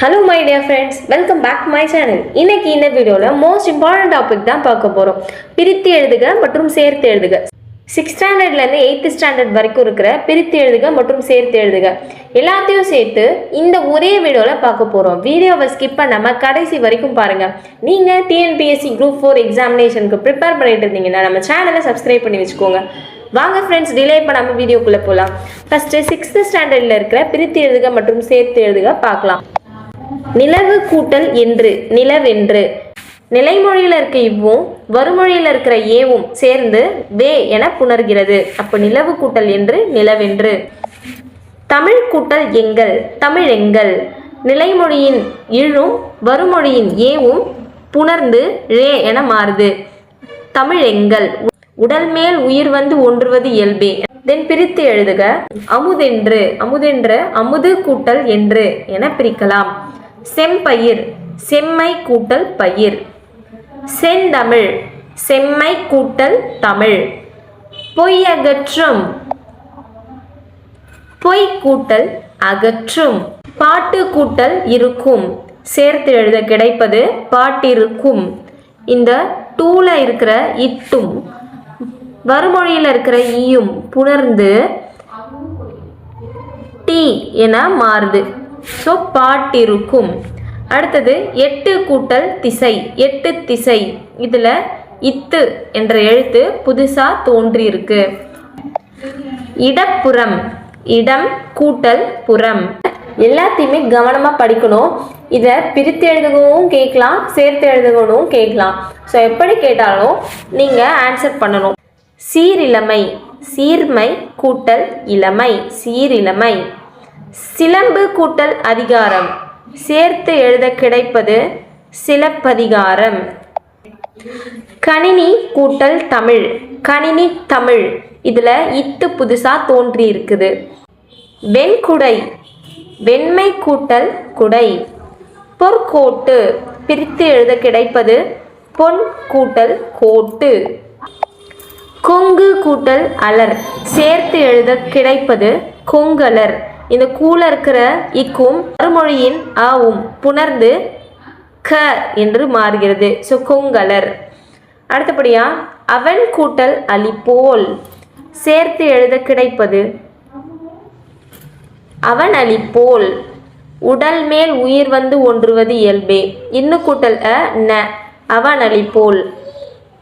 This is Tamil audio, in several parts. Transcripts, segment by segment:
Hello my dear friends welcome back my channel இன்னைக்கு இந்த வீடியோவில் மோஸ்ட் இம்பார்ட்டன்ட் டாபிக் தான் பார்க்க போகிறோம் பிரித்து எழுதுக மற்றும் சேர்த்து எழுதுக. சிக்ஸ் ஸ்டாண்டர்ட்லேருந்து எயித்து ஸ்டாண்டர்ட் வரைக்கும் இருக்கிற பிரித்து எழுதுக மற்றும் சேர்த்து எழுதுக. எல்லாத்தையும் சேர்த்து இந்த ஒரே வீடியோவில் பார்க்க போகிறோம் வீடியோவை ஸ்கிப் பண்ணாமல் கடைசி வரைக்கும் பாருங்கள் நீங்கள் டிஎன்பிஎஸ்சி குரூப் ஃபோர் எக்ஸாமினேஷனுக்கு ப்ரிப்பேர் பண்ணிட்டு இருந்தீங்கன்னா நம்ம சேனலை சப்ஸ்கிரைப் பண்ணி வச்சுக்கோங்க. வாங்க ஃப்ரெண்ட்ஸ் டிலே பண்ணாமல் வீடியோக்குள்ளே போகலாம் ஃபஸ்ட்டு சிக்ஸ்த்து ஸ்டாண்டர்டில் இருக்கிற பிரித்து எழுதுக மற்றும் சேர்த்து எழுதுக பார்க்கலாம். நிலவு கூட்டல் என்று நிலவென்று. நிலைமொழியில் இருக்க இவ்வும் வறுமொழியில் இருக்கிற ஏவும் சேர்ந்து வே என புணர்கிறது. அப்போ நிலவு கூட்டல் என்று நிலவென்று. தமிழ் கூட்டல் எங்கள் தமிழ் எங்கள். நிலைமொழியின் இழும் வறுமொழியின் ஏவும் புணர்ந்து ரே என மாறுது. தமிழ் எங்கள் உடல் மேல் உயிர் வந்து ஒன்றுவது இயல்பே. தென் பிரித்து எழுதுக அமுதென்று அமுதென்ற அமுது கூட்டல் என்று என பிரிக்கலாம். செம்பயிர் செம்மை கூட்டல் பயிர். செந்தமிழ் செம்மை கூட்டல் தமிழ். பொய்யகற்றும். பொய் கூட்டல் அகற்றும். பாட்டு கூட்டல் இருக்கும். சேர்த்து எழுத கிடைப்பது பாட்டிருக்கும். இந்த டூல இருக்கிற இட்டும் வறுமொழியில் இருக்கிற ஈயும் புணர்ந்து டி என மாறுது. ஸோ பாட்டிருக்கும் அடுத்தது எட்டு கூட்டல் திசை. எட்டு திசை. இதில் இத்து என்ற எழுத்து புதுசாக தோன்றியிருக்கு. இடப்புறம். இடம் கூட்டல் புறம். எல்லாத்தையுமே கவனமாக படிக்கணும். இதை பிரித்து எழுதுகவும் கேட்கலாம் சேர்த்து எழுதுகவும் கேட்கலாம். ஸோ எப்படி கேட்டாலும் நீங்கள் ஆன்சர் பண்ணணும். சீரிழமை. சீர்மை கூட்டல் இளமை. சீரிழமை. சிலம்பு கூட்டல் அதிகாரம். சேர்த்து எழுத கிடைப்பது சிலப்பதிகாரம். கணினி கூட்டல் தமிழ். கணினி தமிழ். இதில் இத்து புதுசாக தோன்றி இருக்குது. வெண்குடை. வெண்மை கூட்டல் குடை. பொற்கோட்டு. பிரித்து எழுத கிடைப்பது பொன் கூட்டல் கோட்டு. கொங்கு கூட்டல் அலர். சேர்த்து எழுத கிடைப்பது கொங்கலர். இந்த கூல இருக்கிற இக்கும் மறுமொழியின் ஆவும் புணர்ந்து க என்று மாறுகிறது. ஸோ கொங்கலர். அடுத்தபடியா அவன் கூட்டல் அலிப்போல் சேர்த்து எழுத கிடைப்பது அவன் அலிப்போல் உடல் மேல் உயிர் வந்து ஒன்றுவது இயல்பே. இன்னு கூட்டல் அ ந அவன் அலிப்போல்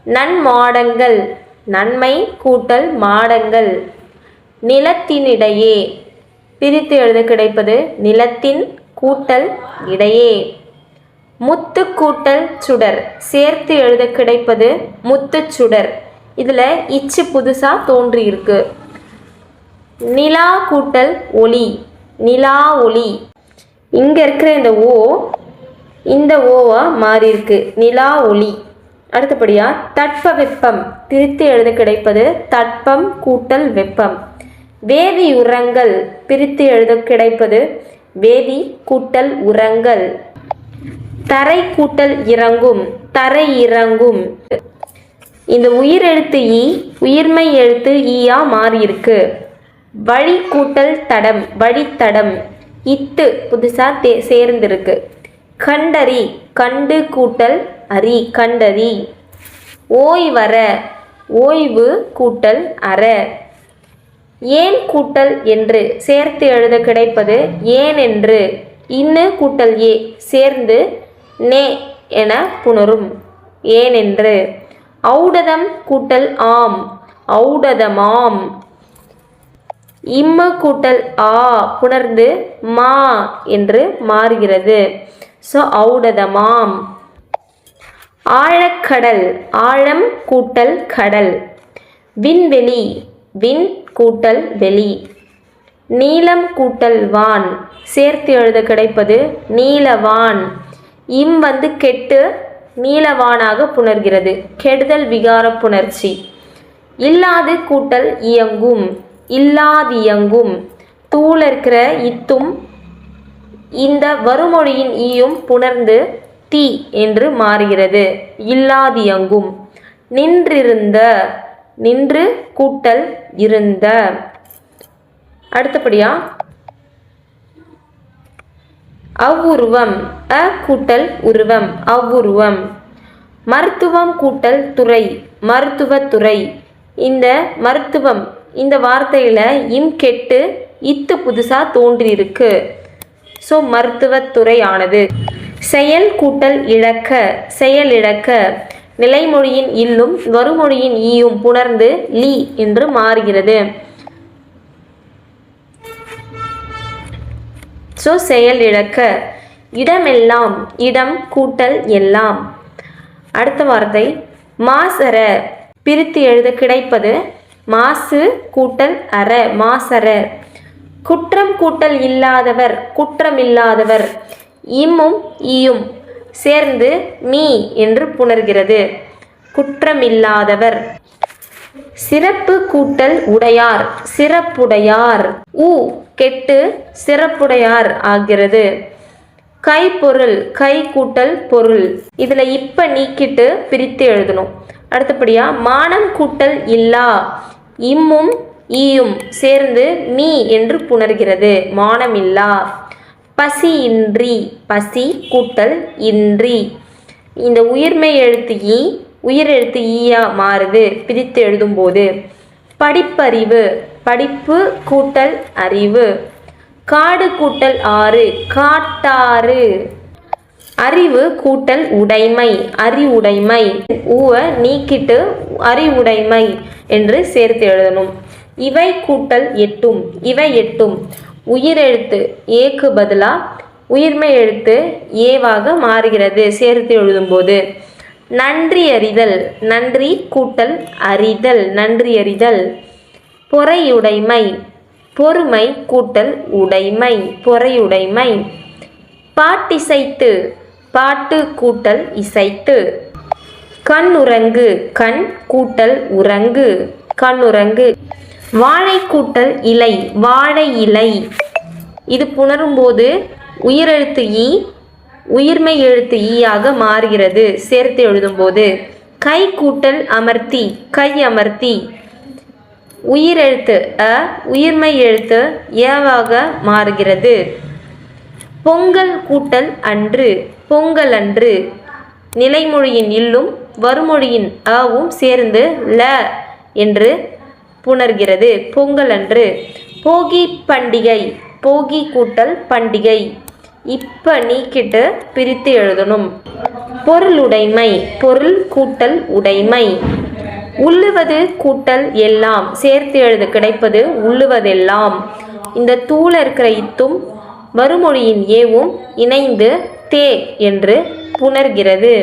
நன்மாடங்கள் நன்மை கூட்டல் மாடங்கள். நிலத்தினிடையே. பிரித்து எழுத கிடைப்பது நிலத்தின் கூட்டல் இடையே. முத்து கூட்டல் சுடர் சேர்த்து எழுத கிடைப்பது முத்து சுடர். இதில் இச்சு புதுசாக தோன்றியிருக்கு. நிலா கூட்டல் ஒளி நிலா ஒளி. இங்கே இருக்கிற இந்த ஓ இந்த ஓவா மாறியிருக்கு. நிலா ஒளி. அடுத்தபடியாக தட்ப வெப்பம் பிரித்து எழுத கிடைப்பது தட்பம் கூட்டல் வெப்பம். வேதி உரங்கள் பிரித்து எழுத கிடைப்பது வேதி கூட்டல் உரங்கள். தரை கூட்டல் இறங்கும் தரை இறங்கும். இந்த உயிர் எழுத்து ஈ உயிர்மை எழுத்து ஈயா மாறியிருக்கு. வழி கூட்டல் தடம் வழித்தடம் இத்து புதுசாக தே சேர்ந்திருக்கு. கண்டறி கண்டு கூட்டல் அரி கண்டறி. ஓய்வர ஓய்வு கூட்டல் அற. ஏன் கூட்டல் என்று சேர்த்து எழுத கிடைப்பது ஏன் என்று? இன்னு கூட்டல் ஏ சேர்ந்து நே என புணரும். ஏனென்று ஔடதம் கூட்டல் ஆம் ஔடதமாம். இம்மு கூட்டல் ஆ புணர்ந்து மா என்று மாறுகிறது. ஸோ ஔடதமாம். ஆழக்கடல் ஆழம் கூட்டல் கடல். விண்வெளி விண் கூட்டல் வெளி. நீளம் கூட்டல் வான். சேர்த்து எழுத கிடைப்பது நீலவான் இம் வந்து கெட்டு நீலவானாக புணர்கிறது. கெடுதல் விகார புணர்ச்சி. இல்லாது கூட்டல் இயங்கும். இல்லாதியங்கும். தூள் இருக்கிற இத்தும் இந்த வருமொழியின் ஈயும் புணர்ந்து தீ என்று மாறுகிறது. இல்லாதியங்கும். நின்றிருந்த நின்று கூட்டல் இருந்த. அடுத்தபடியா? அவ்வுருவம் அ கூட்டல் உருவம் அவ்வுருவம். மருத்துவம் கூட்டல் துறை மருத்துவத்துறை இந்த மருத்துவம் இந்த வார்த்தையில் இம் கெட்டு இத்து புதுசாக தோன்றியிருக்கு ஸோ மருத்துவத்துறை ஆனது செயல் கூட்டல் இழக்க செயல் இழக்க நிலைமொழியின் இல்லும் வருமொழியின் ஈயும் புணர்ந்து லி என்று மாறுகிறது. ஸோ செயல் இழக்க இடமெல்லாம் இடம் கூட்டல் எல்லாம். அடுத்த வார்த்தை மாசர பிரித்து எழுத கிடைப்பது மாசு கூட்டல் அற மாசர. குற்றம் கூட்டல் இல்லாதவர் குற்றம் இல்லாதவர் இம்மும் ஈயும் சேர்ந்து மீ என்று புணர்கிறது. குற்றமில்லாதவர். சிறப்பு கூட்டல் உடையார் சிறப்புடையார். உ கெட்டு சிறப்புடையார் ஆகிறது. கை பொருள் கை கூட்டல் பொருள். இதில் இப்போ நீக்கிட்டு பிரித்து எழுதணும். அடுத்தபடியா மானம் கூட்டல் இல்லா இம்மும் ஈயும் சேர்ந்து மீ என்று புணர்கிறது. மானமில்லா பசி இன்றி பசி கூட்டல் இன்றி. இந்த உயிர்மை எழுத்து ஈ உயிர் எழுத்து ஈயா மாறுது பிரித்து எழுதும்போது. படிப்பறிவு படிப்பு கூட்டல் அறிவு. காடு கூட்டல் ஆறு காட்டாறு. அறிவு கூட்டல் உடைமை அறிவுடைமை ஊவ நீக்கிட்டு அறிவுடைமை என்று சேர்த்து எழுதணும். இவை கூட்டல் எட்டும் இவை எட்டும். உயிரெழுத்து ஏக்கு பதிலாக உயிர்மை எழுத்து ஏவாக மாறுகிறது சேர்த்து எழுதும்போது. நன்றி அறிதல் நன்றி கூட்டல் அறிதல் நன்றி அறிதல். பொறையுடைமை பொறுமை கூட்டல் உடைமை பொறையுடைமை. பாட்டிசைத்து பாட்டு கூட்டல் இசைத்து. உறங்கு கண் கூட்டல் உறங்கு கண்ணுரங்கு வாழை கூட்டல் இலை வாழை இலை. இது புணரும்போது உயிரெழுத்து ஈ உயிர்மை எழுத்து ஈயாக மாறுகிறது. சேர்த்து எழுதும்போது கை கூட்டல் அமர்த்தி கை அமர்த்தி. உயிரெழுத்து அ உயிர்மை எழுத்து ஏவாக மாறுகிறது. பொங்கல் கூட்டல் அன்று பொங்கல் அன்று. நிலைமொழியின் இல்லும் வருமொழியின் அவும் சேர்ந்து ல என்று புணர்கிறது. பொங்கல் அன்று போகி பண்டிகை போகி கூட்டல் பண்டிகை. இப்போ நீக்கிட்டு பிரித்து எழுதணும். பொருளுடைமை பொருள் கூட்டல் உடைமை. உள்ளுவது கூட்டல் எல்லாம் சேர்த்து எழுத கிடைப்பது உள்ளுவதெல்லாம். இந்த தூள இருக்கிற இத்தும் மறுமொழியின் ஏவும் இணைந்து தே என்று புணர்கிறது.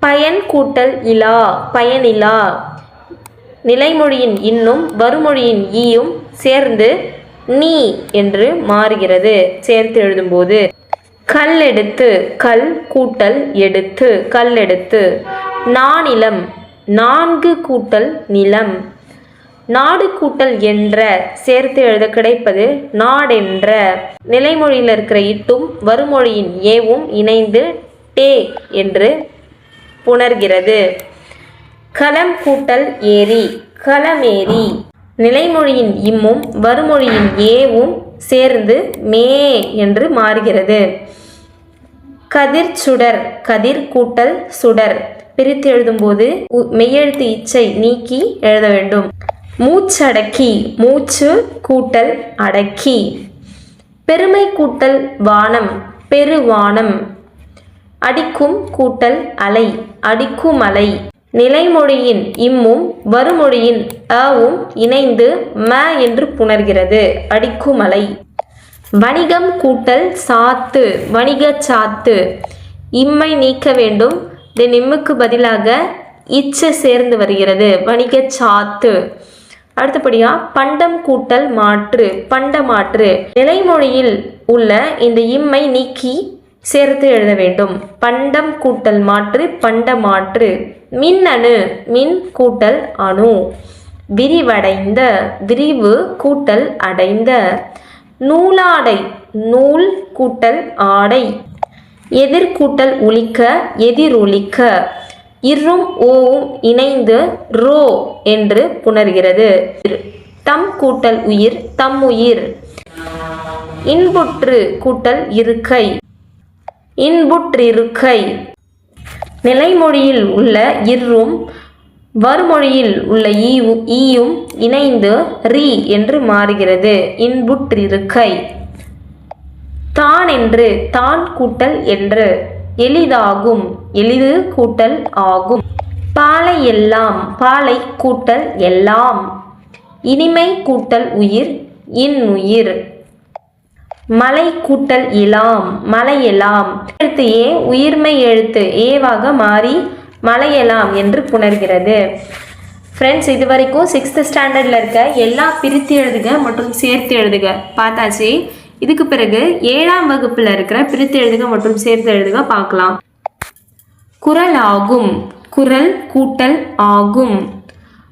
பயன் கூட்டல் இலா பயனிலா. நிலைமொழியின் இன்னும் வருமொழியின் ஈயும் சேர்ந்து நீ என்று மாறுகிறது. சேர்த்து எழுதும்போது கல் எடுத்து கல் கூட்டல் எடுத்து கல் எடுத்து. நானிலம் நான்கு கூட்டல் நிலம். நாடு கூட்டல் என்ற சேர்த்து எழுத கிடைப்பது நாடென்ற. நிலைமொழியில் இருக்கிற இட்டும் வருமொழியின் ஏவும் இணைந்து டே என்று புணர்கிறது. களம் கூட்டல் ஏரி களமேரி நிலைமொழியின் இம்மும் வருமொழியின் ஏவும் சேர்ந்து மே என்று மாறுகிறது. கதிர் சுடர் கதிர் கூட்டல் சுடர். பிரித்து எழுதும்போது உ- மெய்யெழுத்து இச்சை நீக்கி எழுத வேண்டும். மூச்சடக்கி மூச்சு கூட்டல் அடக்கி. பெருமை கூட்டல் வானம் பெருவானம். அடிக்கும் கூட்டல் அலை அடிக்கும் அலை. நிலைமொழியின் இம்மும் வருமொழியின் அவும் இணைந்து ம என்று புணர்கிறது. அடிக்குமலை. வணிகம் கூட்டல் சாத்து வணிகச் சாத்து. இம்மை நீக்க வேண்டும். தென் இம்முக்கு பதிலாக இச்ச சேர்ந்து வருகிறது. வணிகச் சாத்து. அடுத்தபடியா பண்டம் கூட்டல் மாற்று பண்ட மாற்று. நிலைமொழியில் உள்ள இந்த இம்மை நீக்கி சேர்த்து எழுத வேண்டும். பண்டம் கூட்டல் மாற்று பண்ட மாற்று மின்னணு மின் கூட்டல் அணு. விரிவடைந்த விரிவு கூட்டல் அடைந்த. நூலாடை நூல் கூட்டல் ஆடை. எதிர்கூட்டல் ஒழிக்க எதிரொலிக்க இரும் ஓவும் இணைந்து ரோ என்று புணர்கிறது. தம் கூட்டல் உயிர் தம் உயிர். இன்புற்று கூட்டல் இருக்கை. இன்புற்றிருக்கை. நிலைமொழியில் உள்ள இர்ரும் வறுமொழியில் உள்ள ஈவும் ஈயும் இணைந்து ரி என்று மாறுகிறது. இன்புற்றிருக்கை. தான் என்று தான் கூட்டல் என்று. எளிதாகும் எளிது கூட்டல் ஆகும். பாலை எல்லாம் பாலை கூட்டல் எல்லாம். இனிமை கூட்டல் உயிர் இன்னுயிர் மலை கூட்டல் இலாம் மலையெலாம். எழுத்து ஏ உயிர்மை எழுத்து. ஏவாக மாறி மலையெலாம் என்று புணர்கிறது. ஃப்ரெண்ட்ஸ் இது வரைக்கும் சிக்ஸ்த்து ஸ்டாண்டர்டில் இருக்க எல்லா பிரித்து எழுதுக மற்றும் சேர்த்து எழுதுக. பார்த்தாச்சு. இதுக்கு பிறகு ஏழாம் வகுப்பில் இருக்கிற பிரித்து எழுதுக மற்றும் சேர்த்து எழுதுக பார்க்கலாம். குரல் ஆகும் குரல் கூட்டல் ஆகும்.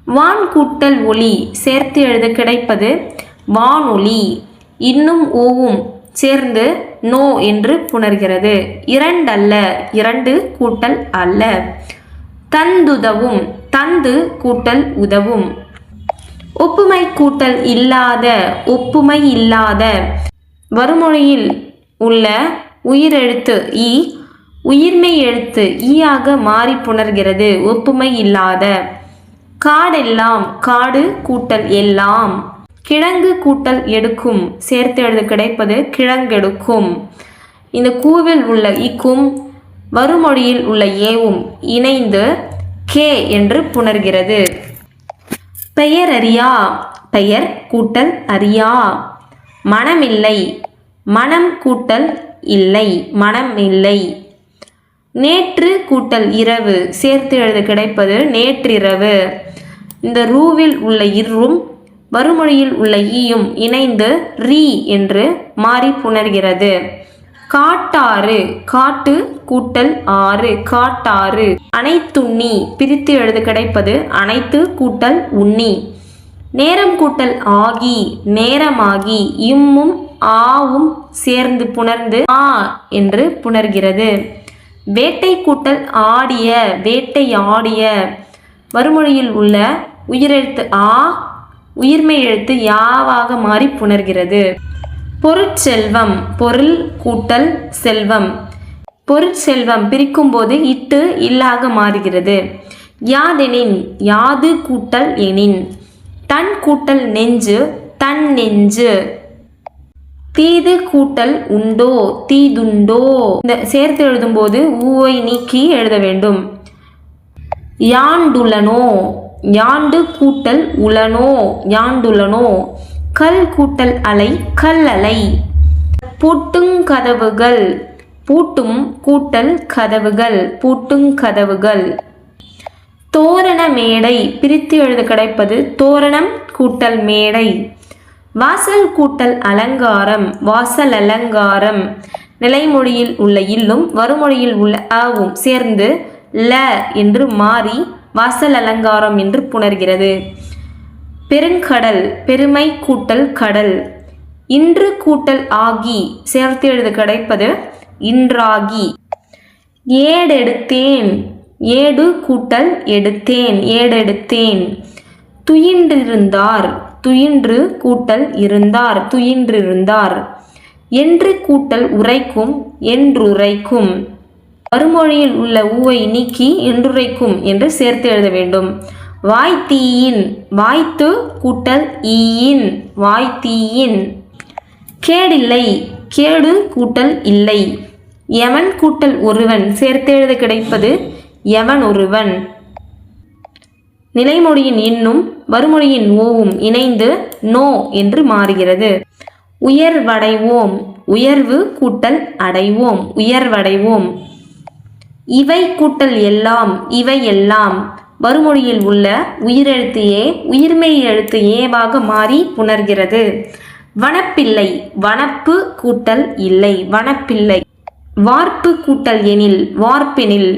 வான் கூட்டல் ஒளி சேர்த்து எழுத கிடைப்பது வானொலி. இன்னும் ஓவும் சேர்ந்து நோ என்று புணர்கிறது. இரண்டல்ல இரண்டு கூட்டல் அல்ல. தந்துதவும் தந்து கூட்டல் உதவும். ஒப்புமை கூட்டல் இல்லாத ஒப்புமை இல்லாத. வறுமொழியில் உள்ள உயிரெழுத்து ஈ உயிர்மை எழுத்து ஈயாக மாறி புணர்கிறது. ஒப்புமை இல்லாத. காடெல்லாம் காடு கூட்டல் எல்லாம். கிழங்கு கூட்டல் எடுக்கும். சேர்த்து எழுத கிடைப்பது கிழங்கெடுக்கும். இந்த கூவில் உள்ள இக்கும் வறுமொழியில் உள்ள ஏவும் இணைந்து கே என்று புணர்கிறது. பெயர் அறியா பெயர் கூட்டல் அறியா. மனமில்லை மனம் கூட்டல் இல்லை மனம் இல்லை நேற்று கூட்டல் இரவு சேர்த்து எழுத கிடைப்பது நேற்றிரவு. இந்த ரூவில் உள்ள இரும் வறுமொழியில் உள்ள ஈயும் இணைந்து ரீ என்று மாறி புணர்கிறது. காட்டாறு காட்டு கூட்டல் ஆறு காட்டாறு. அனைத்துண்ணி பிரித்து எழுது கிடைப்பது அனைத்து கூட்டல் உண்ணி. நேரம் கூட்டல் ஆகி நேரமாகி இம்மும் ஆவும் சேர்ந்து புணர்ந்து ஆ என்று புணர்கிறது. வேட்டை கூட்டல் ஆடிய வேட்டை ஆடிய. வறுமொழியில் உள்ள உயிரெழுத்து ஆ உயிர்மை எழுத்து யாவாக மாறி புணர்கிறது. பொருட்செல்வம் பொருள் கூட்டல் செல்வம். பொருட்செல்வம் பிரிக்கும் போது இட்டு இல்லாக மாறுகிறது. யாதெனின் யாது கூட்டல் எனின். தன் கூட்டல் நெஞ்சு தன் நெஞ்சு. தீது கூட்டல் உண்டோ தீதுண்டோ. இந்த சேர்த்து எழுதும்போது ஊவை நீக்கி எழுத வேண்டும். யாண்டுலனோ யாண்டு கூட்டல் உளனோ யாண்டுலனோ கல் கூட்டல் அலை கல் அலை. பூட்டுங் கதவுகள் பூட்டும் கூட்டல் கதவுகள் பூட்டுங் கதவுகள். தோரண மேடை பிரித்து எழுத கிடைப்பது தோரணம் கூட்டல் மேடை. வாசல் கூட்டல் அலங்காரம் வாசல் அலங்காரம். நிலைமொழியில் உள்ள இல்லும் வறுமொழியில் உள்ள ஆவும் சேர்ந்து ல என்று மாறி வாசல் அலங்காரம் என்று புணர்கிறது. பெருங்கடல் பெருமை கூட்டல் கடல். இன்று கூட்டல் ஆகி சேர்த்து எழுது கிடைப்பது இன்றாகி. ஏடெடுத்தேன் ஏடு கூட்டல் எடுத்தேன் ஏடெடுத்தேன். துயின்றிருந்தார் துயின்று கூட்டல் இருந்தார் துயின்றிருந்தார். என்று கூட்டல் உரைக்கும் என்றுரைக்கும். மறுமொழியில் உள்ள ஊவை நீக்கி என்றுரைக்கும் என்று சேர்த்து எழுத வேண்டும். வாய்த்தீயின் வாய்த்து கூட்டல் ஈயின் வாய்த்தீயின். கேடில்லை கேடு கூட்டல் இல்லை. எவன் கூட்டல் ஒருவன் சேர்த்து எழுத கிடைப்பது எவன் ஒருவன்? நிலைமொழியின் இன்னும் வறுமொழியின் ஓவும் இணைந்து நோ என்று மாறுகிறது. உயர்வடைவோம் உயர்வு கூட்டல் அடைவோம் உயர்வடைவோம். இவை கூட்டல் எல்லாம் இவை எல்லாம். வறுமொழியில் உள்ள உயிரெழுத்து ஏ உயிர்மெய் எழுத்து ஏவாக மாறி புணர்கிறது. வனப்பில்லை வனப்பு கூட்டல் இல்லை வனப்பில்லை. வார்ப்பு கூட்டல் எனில் வார்ப்பெனில்.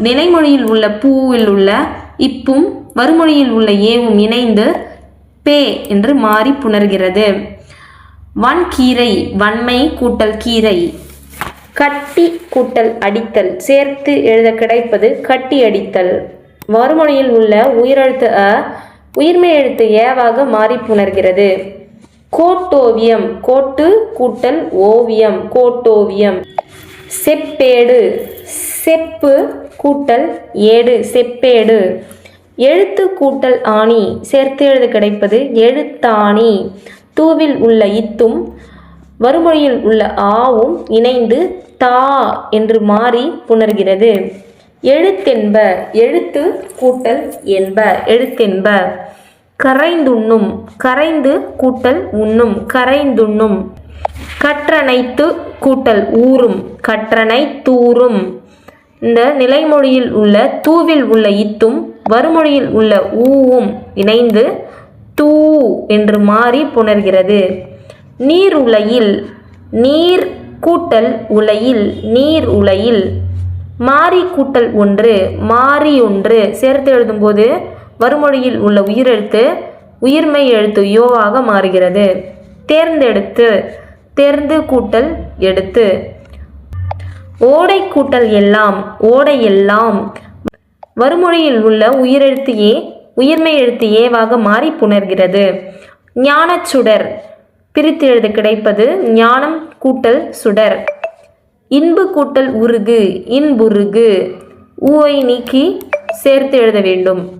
நிலைமொழியில் உள்ள பூவில் உள்ள இப்பும் வறுமொழியில் உள்ள ஏவும் இணைந்து பே என்று மாறி புணர்கிறது. வன்கீரை வன்மை கூட்டல் கீரை. கட்டி கூட்டல் அடித்தல். சேர்த்து எழுத கிடைப்பது கட்டி அடித்தல். மறுமொழியில் உள்ள உயிரெழுத்து அ உயிர்மை எழுத்து ஏவாக மாறி புணர்கிறது. கோட்டோவியம் கோட்டு கூட்டல் ஓவியம் கோட்டோவியம். செப்பேடு செப்பு கூட்டல் ஏடு செப்பேடு. எழுத்து கூட்டல் ஆணி சேர்த்து எழுத கிடைப்பது எழுத்தாணி. தூவில் உள்ள இத்தும் வறுமொழியில் உள்ள ஆவும் இணைந்து தா என்று மாறி புணர்கிறது. எழுத்தென்ப எழுத்து கூட்டல் என்ப எழுத்தென்ப. கரைந்துண்ணும் கரைந்து கூட்டல் உண்ணும் கரைந்துண்ணும். கற்றனைத்து கூட்டல் ஊறும் கற்றனை தூறும். இந்த நிலைமொழியில் உள்ள தூவில் உள்ள இத்தும் வறுமொழியில் உள்ள ஊவும் இணைந்து தூ என்று மாறி புணர்கிறது. நீர் உலையில் நீர் கூட்டல் உலையில் நீர் உலையில். மாறி கூட்டல் ஒன்று மாறி ஒன்று. சேர்த்து எழுதும்போது வறுமொழியில் உள்ள உயிரெழுத்து உயிர்மெய் எழுத்து யோவாக மாறுகிறது. தேர்ந்தெடுத்து தேர்ந்து கூட்டல் எடுத்து. ஓடை கூட்டல் எல்லாம் ஓடை எல்லாம். வறுமொழியில் உள்ள உயிரெழுத்து ஏ உயிர்மை எழுத்து ஏவாக மாறி புணர்கிறது. ஞானச்சுடர் பிரித்து எழுத கிடைப்பது ஞானம் கூட்டல் சுடர். இன்பு கூட்டல் உருகு இன்புருகு. ஊவை நீக்கி சேர்த்து எழுத வேண்டும்.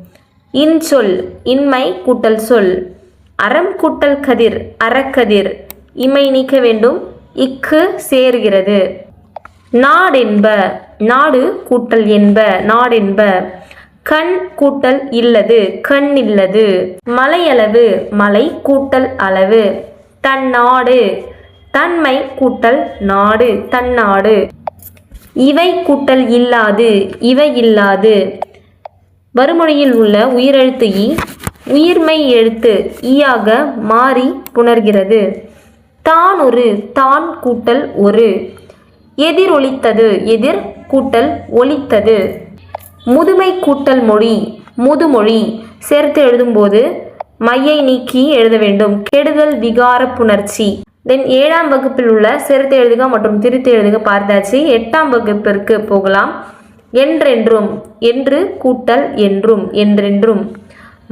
இன்சொல் இன்மை கூட்டல் சொல். அறம் கூட்டல் கதிர் அறக்கதிர். இமை நீக்க வேண்டும் இக்கு சேர்கிறது. நாடென்ப நாடு கூட்டல் என்ப நாடென்ப. கண் கூட்டல் இல்லது கண் இல்லது. மலையளவு மலை கூட்டல் அளவு. தன்னாடு. தன்மை கூட்டல் நாடு தன்னாடு. இவை கூட்டல் இல்லாது இவை இல்லாது. வறுமொழியில் உள்ள உயிரெழுத்து இ உயிர்மை எழுத்து ஈயாக மாறி புணர்கிறது. தான் ஒரு தான் கூட்டல் ஒரு. எதிர் ஒலித்தது எதிர் கூட்டல் ஒலித்தது. முதுமை கூட்டல் மொழி முதுமொழி. சேர்த்து எழுதும்போது மையை நீக்கி எழுத வேண்டும். கெடுதல் விகார புணர்ச்சி. தென் ஏழாம் வகுப்பில் உள்ள சிறுத்தை எழுதுக மற்றும் திருத்தி எழுதுக பார்த்தாச்சு. எட்டாம் வகுப்பிற்கு போகலாம். என்றென்றும் என்று கூட்டல் என்றும் என்றென்றும்.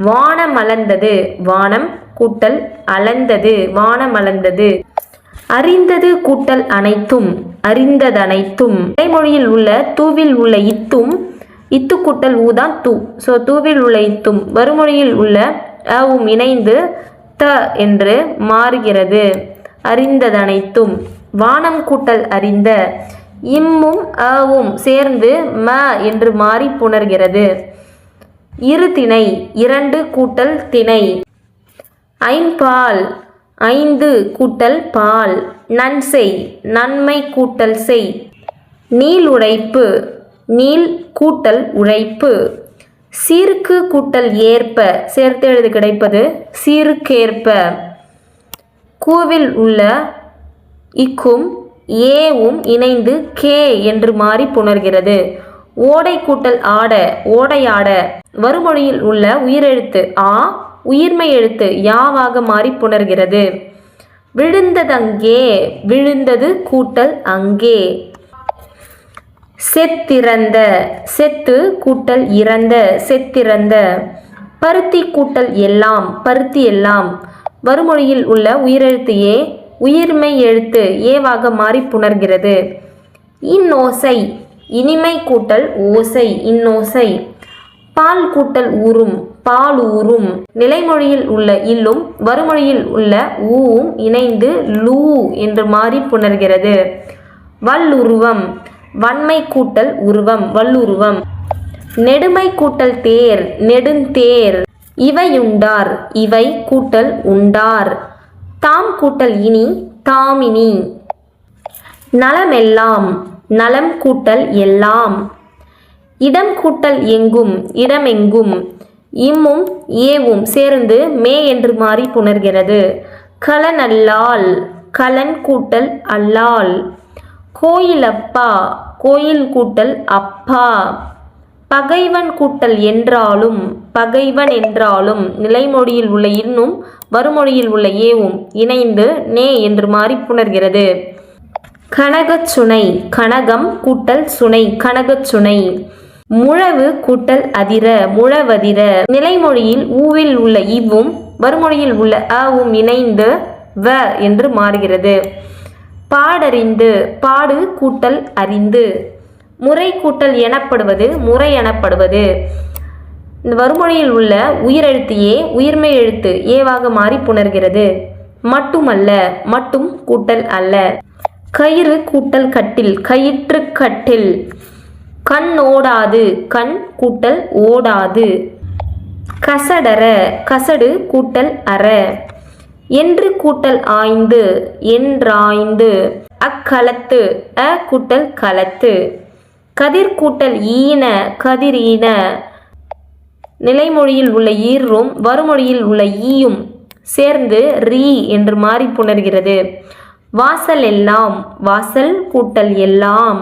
வானம் அளந்தது வானம் கூட்டல் அளந்தது வானம் அளந்தது அறிந்தது கூட்டல் அனைத்தும் அறிந்ததனைத்தும். தலைமொழியில் உள்ள தூவில் உள்ள இத்தும் இத்து கூட்டல் ஊதான் தூ. ஸோ தூவில் உள்ள இத்தும். வறுமொழியில் உள்ள அவும் இணைந்து த என்று மாறுகிறது. அறிந்ததனைத்தும் வானம் கூட்டல் அறிந்த இம்மும் அவும் சேர்ந்து ம என்று மாறி புணர்கிறது. இரு திணை இரண்டு கூட்டல் திணை. ஐம்பால் ஐந்து கூட்டல் பால். நன்செய் நன்மை கூட்டல் செய். நீள் உழைப்பு நீள் கூட்டல் உழைப்பு. சீருக்கு கூட்டல் ஏற்ப சேர்த்து எழுது கிடைப்பது சீருக்கேற்ப. கூவில் உள்ள இக்கும் ஏவும் இணைந்து கே என்று மாறி புணர்கிறது. ஓடை கூட்டல் ஆட ஓடையாட. வறுமொழியில் உள்ள உயிரெழுத்து ஆ உயிர்மை எழுத்து யாவாக மாறி புணர்கிறது. விழுந்ததங்கே விழுந்தது கூட்டல் அங்கே. செத்திறந்த செத்து கூட்டல் இறந்த செத்திறந்த பருத்தி கூட்டல் எல்லாம் பருத்தி எல்லாம். வறுமொழியில் உள்ள உயிரெழுத்து ஏ உயிர்மை எழுத்து ஏவாக மாறி புணர்கிறது. இன்னோசை இனிமை கூட்டல் ஓசை இன்னோசை பால் கூட்டல் ஊறும் பால் ஊறும். நிலைமொழியில் உள்ள இல்லும் வறுமொழியில் உள்ள ஊவும் இணைந்து லூ என்று மாறி புணர்கிறது. வல்லுருவம் வன்மை கூட்டல் உருவம் வல்லுருவம். நெடுமை கூட்டல் தேர் நெடுந்தேர். இவையுண்டார் இவை கூட்டல் உண்டார். தாம் கூட்டல் இனி தாமினி. நலமெல்லாம் நலம் கூட்டல் எல்லாம். இடம் கூட்டல் எங்கும் இடமெங்கும். இம்மும் ஏவும் சேர்ந்து மே என்று மாறி புணர்கிறது. கலனல்லால் கலன் கூட்டல் அல்லால். கோயிலப்பா கோயில் கூட்டல் அப்பா. பகைவன் கூட்டல் என்றாலும் பகைவன் என்றாலும் நிலைமொழியில் உள்ள இன்னும் வறுமொழியில் உள்ள ஏவும் இணைந்து நே என்று மாறி புணர்கிறது. கனகச் சுனை கனகம் கூட்டல் சுனை கனகச் சுனை. முழவு கூட்டல் அதிர முழவதிர. நிலைமொழியில் ஊவில் உள்ள இவ்வும் வறுமொழியில் உள்ள அவும் இணைந்து வ என்று மாறுகிறது. பாடறிந்து பாடு கூட்டல் அறிந்து. முறை கூட்டல் எனப்படுவது முறை எனப்படுவது. இந்த வருமொழியில் உள்ள உயிரெழுத்து ஏ உயிர்மை எழுத்து ஏவாக மாறி புணர்கிறது. மட்டுமல்ல மட்டும் கூட்டல் அல்ல. கயிறு கூட்டல் கட்டில் கயிற்று கட்டில். கண் ஓடாது கண் கூட்டல் ஓடாது. கசடர கசடு கூட்டல் அற. என்று கூட்டல் ஆய்ந்து என்றாய்ந்து. அக்களத்து அ கூட்டல் களத்து. கதிர் கூட்டல் ஈன கதிர் ஈன. நிலைமொழியில் உள்ள ஈரும் வறுமொழியில் உள்ள ஈயும் சேர்ந்து ரீ என்று மாறி புணர்கிறது. வாசல் எல்லாம் வாசல் கூட்டல் எல்லாம்.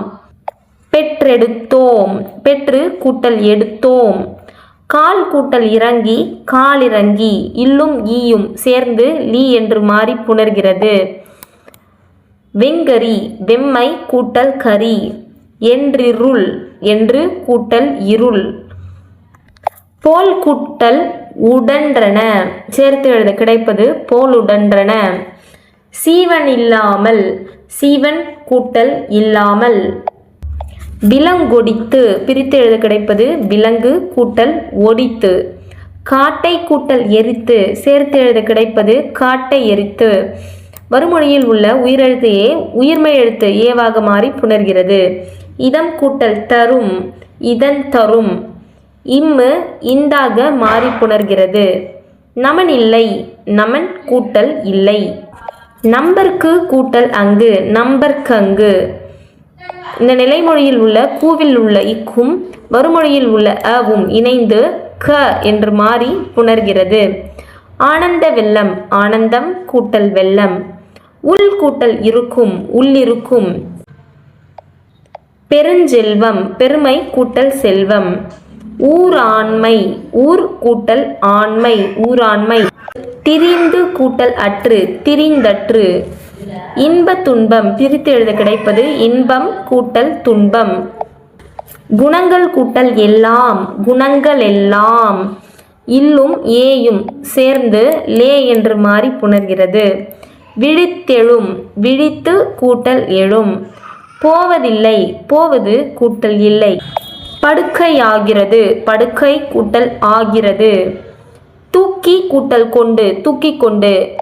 பெற்றெடுத்தோம் பெற்று கூட்டல் எடுத்தோம். கால் கூட்டல் இறங்கி காலிறங்கி இல்லும் ஈயும் சேர்ந்து லீ என்று மாறி புணர்கிறது. வெங்கரி வெம்மை கூட்டல் கரி என்றிருள் என்று கூட்டல் இருள். போல் கூட்டல் உடன்றன சேர்த்து எழுத கிடைப்பது போலுடன்றன சீவன் இல்லாமல் சீவன் கூட்டல் இல்லாமல். விலங்கொடித்து பிரித்து எழுத கிடைப்பது விலங்கு கூட்டல் ஒடித்து. காட்டை கூட்டல் எரித்து சேர்த்து எழுத கிடைப்பது காட்டை எரித்து. வறுமொழியில் உள்ள உயிரெழுத்து ஏ உயிர்மை எழுத்து ஏவாக மாறி புணர்கிறது. இதம் கூட்டல் தரும் இதன் தரும். இம்மு இந்தாக மாறி புணர்கிறது. நமன் இல்லை நமன் கூட்டல் இல்லை. நம்பர்க்கு கூட்டல் அங்கு நம்பர்க்கு அங்கு இந்த நிலைமொழியில் உள்ள கூவில் உள்ள இக்கும் வறுமொழியில் உள்ள அவும் இணைந்து க என்று மாறி புணர்கிறது. ஆனந்த வெள்ளம் ஆனந்தம் கூட்டல் வெள்ளம். உள் கூட்டல் இருக்கும் உள்ளிருக்கும் பெருஞ்செல்வம் பெருமை கூட்டல் செல்வம். ஊராண்மை ஊர் கூட்டல் ஆண்மை ஊராண்மை திரிந்து கூட்டல் அற்று திரிந்தற்று. இன்ப துன்பம் பிரித்து எழுத கிடைப்பது இன்பம் கூட்டல் துன்பம். குணங்கள் கூட்டல் எல்லாம் குணங்கள் எல்லாம். இல்லும் ஏயும் சேர்ந்து லே என்று மாறி புணர்கிறது. விழித்தெழும் விழித்து கூட்டல் எழும். போவதில்லை போவது கூட்டல் இல்லை. படுக்கை ஆகிறது படுக்கை கூட்டல் ஆகிறது. தூக்கி கூட்டல் கொண்டு தூக்கி கொண்டு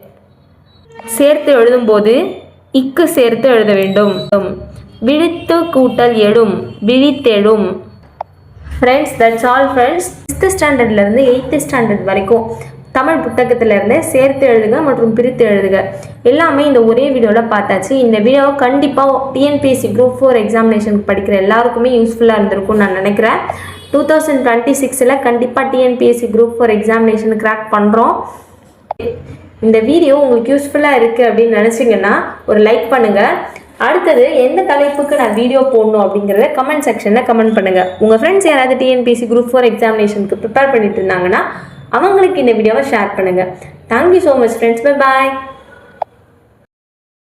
சேர்த்து எழுதும்போது இக்கு சேர்த்து எழுத வேண்டும். விழித்து கூட்டல் எழும் விழித்தெழும். Friends that's all friends sixth ஸ்டாண்டர்ட்லேருந்து eighth standard வரைக்கும் தமிழ் புத்தகத்திலேருந்து சேர்த்து எழுதுக மற்றும் பிரித்து எழுதுக. எல்லாமே இந்த ஒரே வீடியோவில் பார்த்தாச்சு. இந்த வீடியோ கண்டிப்பாக டிஎன்பிஎஸ்சி குரூப் ஃபோர் எக்ஸாமினேஷனுக்கு படிக்கிற எல்லாருக்குமே யூஸ்ஃபுல்லாக இருந்திருக்கும்னு நான் நினைக்கிறேன். டூ தௌசண்ட் டுவெண்ட்டி சிக்ஸில் கண்டிப்பாக TNPSC group four examination crack பண்ணுறோம் இந்த வீடியோ உங்களுக்கு யூஸ்ஃபுல்லாக இருக்குது அப்படின்னு நினச்சிங்கன்னா ஒரு லைக் பண்ணுங்கள் அடுத்தது எந்த தலைப்புக்கு நான் வீடியோ போடணும் அப்படிங்கிறத கமெண்ட் செக்ஷனில் கமெண்ட் பண்ணுங்கள் உங்கள் ஃப்ரெண்ட்ஸ் யாராவது டிஎன்பிஎஸ்சி குரூப் ஃபோர் எக்ஸாமினேஷனுக்கு ப்ரிப்பேர் பண்ணிட்டு இருந்தாங்கன்னா அவங்களுக்கு இந்த வீடியோவை ஷேர் பண்ணுங்கள் thank you so much friends bye bye